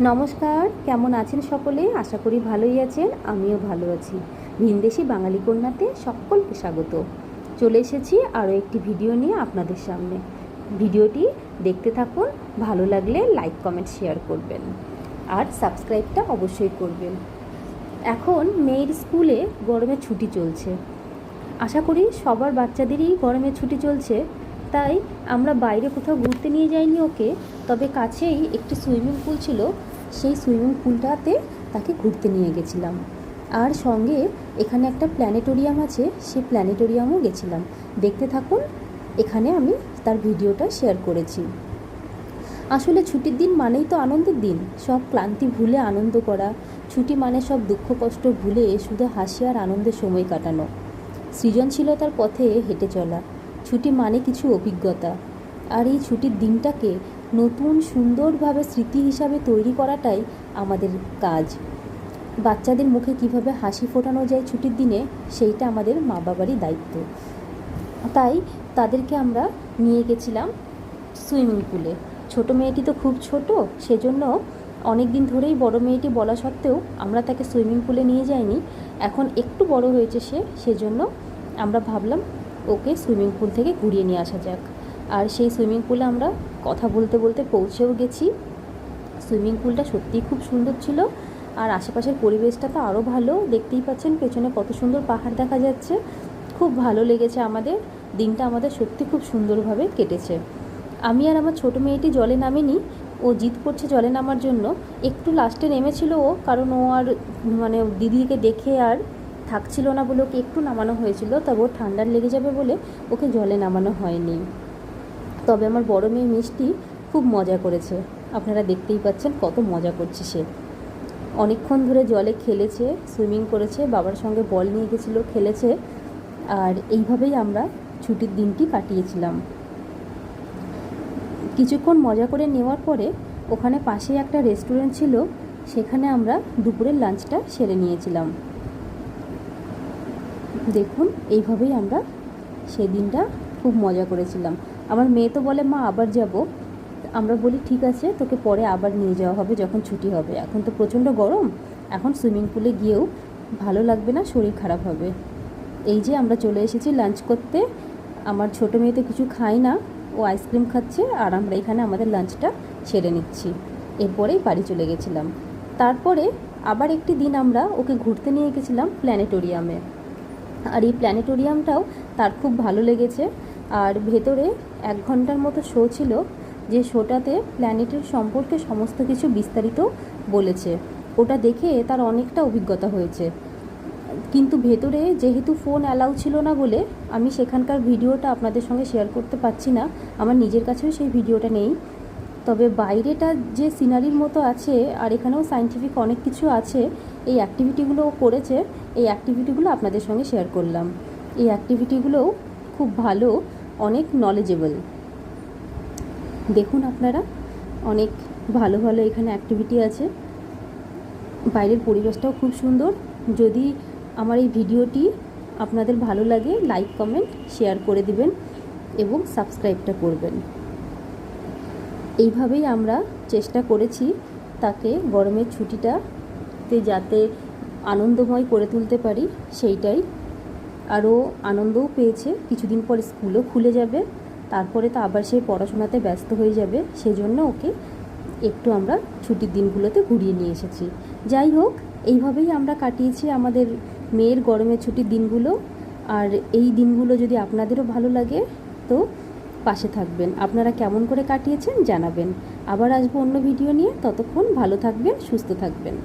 নমস্কার, কেমন আছেন সকলে? আশা করি ভালোই আছেন, আমিও ভালো আছি। ভিনদেশি বাঙালি কন্যাতে সকলকে স্বাগত। চলে এসেছি আরও একটি ভিডিও নিয়ে আপনাদের সামনে। ভিডিওটি দেখতে থাকুন, ভালো লাগলে লাইক, কমেন্ট, শেয়ার করবেন। আর সাবস্ক্রাইবটা অবশ্যই করবেন। এখন মেয়ের স্কুলে গরমে ছুটি চলছে। আশা করি সবার বাচ্চাদেরই গরমে ছুটি চলছে। তাই আমরা বাইরে কোথাও ঘুরতে নিয়ে যাইনি ওকে। তবে কাছেই একটি সুইমিং পুল ছিল। সেই সুইমিং পুলটাতে তাকে ঘুরতে নিয়ে গেছিলাম। আর সঙ্গে এখানে একটা প্ল্যানেটোরিয়াম আছে, সেই প্ল্যানেটোরিয়ামও গেছিলাম। দেখতে থাকুন, এখানে আমি তার ভিডিওটা শেয়ার করেছি। আসলে ছুটির দিন মানেই তো আনন্দের দিন। সব ক্লান্তি ভুলে আনন্দ করা। ছুটি মানে সব দুঃখ কষ্ট ভুলে শুধু হাসি আর আনন্দের সময় কাটানো। সৃজনশীলতার পথে হেঁটে চলা। ছুটি মানে কিছু অভিজ্ঞতা। আর এই ছুটির দিনটাকে নতুন সুন্দরভাবে স্মৃতি হিসাবে তৈরি করাটাই আমাদের কাজ। বাচ্চাদের মুখে কীভাবে হাসি ফোটানো যায় ছুটির দিনে, সেইটা আমাদের মা বাবারই দায়িত্ব। তাই তাদেরকে আমরা নিয়ে গেছিলাম সুইমিং পুলে। ছোট মেয়েটি তো খুব ছোট, সেজন্য অনেক দিন ধরেই বড় মেয়েটি বলা সত্ত্বেও আমরা তাকে সুইমিং পুলে নিয়ে যাইনি। এখন একটু বড় হয়েছে সে, সেজন্য আমরা ভাবলাম ওকে সুইমিং পুল থেকে ঘুরিয়ে নিয়ে আসা যাক। আর সেই সুইমিং পুলে আমরা কথা বলতে বলতে পৌঁছেও গেছি। সুইমিং পুলটা সত্যিই খুব সুন্দর ছিল। আর আশেপাশের পরিবেশটা তো আরও ভালো। দেখতেই পাচ্ছেন পেছনে কত সুন্দর পাহাড় দেখা যাচ্ছে। খুব ভালো লেগেছে আমাদের। দিনটা আমাদের সত্যি খুব সুন্দরভাবে কেটেছে। আমি আর আমার ছোটো মেয়েটি জলে নামেনি। ও জিদ করছে জলে নামার জন্য। একটু লাস্টে নেমেছিল ও, কারণ ও আর মানে দিদিকে দেখে আর থাকছিল না বলে ওকে একটু নামানো হয়েছিল তবে ও ঠান্ডার লেগে যাবে বলে ওকে জলে নামানো হয়নি। তবে আমার বড় মেয়ে মিষ্টি খুব মজা করেছে। আপনারা দেখতেই পাচ্ছেন কত মজা করছে সে। অনেকক্ষণ ধরে জলে খেলেছে, সুইমিং করেছে, বাবার সঙ্গে বল নিয়ে গেছিল, খেলেছে, আর এইভাবেই আমরা ছুটির দিনটি কাটিয়েছিলাম। কিছুক্ষণ মজা করে নেওয়ার পরে ওখানে পাশে একটা রেস্টুরেন্ট ছিল, সেখানে আমরা দুপুরের লাঞ্চটা সেরে নিয়েছিলাম। দেখুন, এইভাবেই আমরা সেদিনটা খুব মজা করেছিলাম। আমার মেয়ে তো বলে, মা, আবার যাব। আমরা বলি, ঠিক আছে, তোকে পরে আবার নিয়ে যাওয়া হবে যখন ছুটি হবে। এখন তো প্রচণ্ড গরম, এখন সুইমিং পুলে গিয়েও ভালো লাগবে না, শরীর খারাপ হবে। এই যে আমরা চলে এসেছি লাঞ্চ করতে। আমার ছোটো মেয়ে তো কিছু খায় না, ও আইসক্রিম খাচ্ছে, আর আমরা এখানে আমাদের লাঞ্চটা সেরে নিচ্ছি। এরপরেই বাড়ি চলে গেছিলাম। তারপরে আবার একটি দিন আমরা ওকে ঘুরতে নিয়ে গেছিলাম প্ল্যানেটোরিয়ামে। আর এই প্ল্যানেটোরিয়ামটাও তার খুব ভালো লেগেছে। আর ভেতরে এক ঘণ্টার মতো শো ছিল, যে শোটাতে প্ল্যানেটের সম্পর্কে সমস্ত কিছু বিস্তারিত বলেছে। ওটা দেখে তার অনেকটা অভিজ্ঞতা হয়েছে। কিন্তু ভেতরে যেহেতু ফোন অ্যালাউ ছিল না বলে আমি সেখানকার ভিডিওটা আপনাদের সঙ্গে শেয়ার করতে পারছি না, আমার নিজের কাছেও সেই ভিডিওটা নেই। তবে বাইরেটা যে সিনারির মতো আছে, আর এখানেও সাইন্টিফিক অনেক কিছু আছে, এই অ্যাক্টিভিটিগুলো করেছে, এই অ্যাক্টিভিটিগুলো আপনাদের সঙ্গে শেয়ার করলাম। এই অ্যাক্টিভিটিগুলোও খুব ভালো, অনেক নলেজেবল দেখুন আপনারা, অনেক ভালো ভালো এখানে অ্যাক্টিভিটি আছে। বাইরের পরিবেশটাও খুব সুন্দর। যদি আমার এই ভিডিওটি আপনাদের ভালো লাগে লাইক কমেন্ট শেয়ার করে দিবেন এবং সাবস্ক্রাইবটা করবেন। এইভাবেই আমরা চেষ্টা করেছি তাকে গরমের ছুটিটাতে যাতে আনন্দময় করে তুলতে পারি, সেইটাই। আরও আনন্দও পেয়েছে। কিছুদিন পর স্কুলও খুলে যাবে। তারপরে তো আবার সে পড়াশোনাতে ব্যস্ত হয়ে যাবে। সেজন্য ওকে একটু আমরা ছুটির দিনগুলোতে ঘুরিয়ে নিয়ে এসেছি। যাই হোক, এইভাবেই আমরা কাটিয়েছি আমাদের মেয়ের গরমের ছুটির দিনগুলো। আর এই দিনগুলো যদি আপনাদেরও ভালো লাগে, তো পাশে থাকবেন। আপনারা কেমন করে কাটিয়েছেন জানাবেন। আবার আসব অন্য ভিডিও নিয়ে। ততক্ষণ ভালো থাকবেন, সুস্থ থাকবেন।